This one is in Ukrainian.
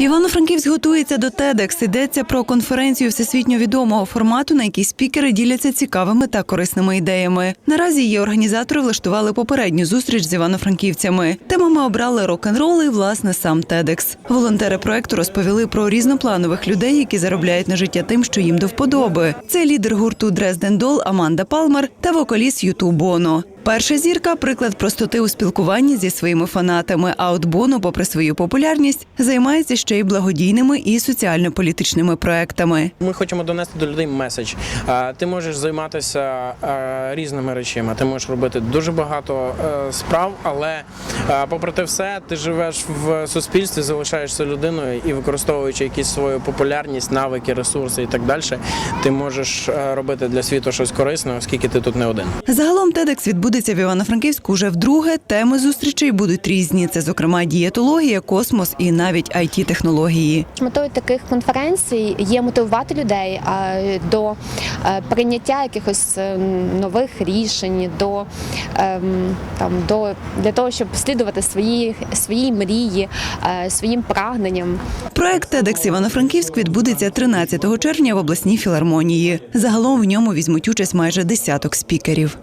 Івано-Франківськ готується до TEDx. Йдеться про конференцію всесвітньо відомого формату, на якій спікери діляться цікавими та корисними ідеями. Наразі її організатори влаштували попередню зустріч з івано-франківцями. Темами обрали рок-н-рол і власне сам TEDx. Волонтери проекту розповіли про різнопланових людей, які заробляють на життя тим, що їм до вподоби. Це лідер гурту Дрезден Дол Аманда Палмер та вокаліст Юту Боно. Перша зірка приклад простоти у спілкуванні зі своїми фанатами. А от Боно, попри свою популярність, займається ще й благодійними і соціально-політичними проектами. Ми хочемо донести до людей меседж. Ти можеш займатися різними речами. Ти можеш робити дуже багато е, справ, але попри те все, ти живеш в суспільстві, залишаєшся людиною і використовуючи якісь свою популярність, навики, ресурси і так далі, ти можеш е, робити для світу щось корисне, оскільки ти тут не один. Загалом TEDx відбудеться в Івано-Франківську вже вдруге. Теми зустрічей будуть різні. Це, зокрема, дієтологія, космос і навіть it технології Метою таких конференцій є мотивувати людей до е, прийняття якихось е, нових рішень, до, ем, там, до для того, щоб слідувати свої, свої мрії, е, своїм прагненням. Проект TEDx Івано-Франківськ відбудеться 13 червня в обласній філармонії. Загалом в ньому візьмуть участь майже десяток спікерів.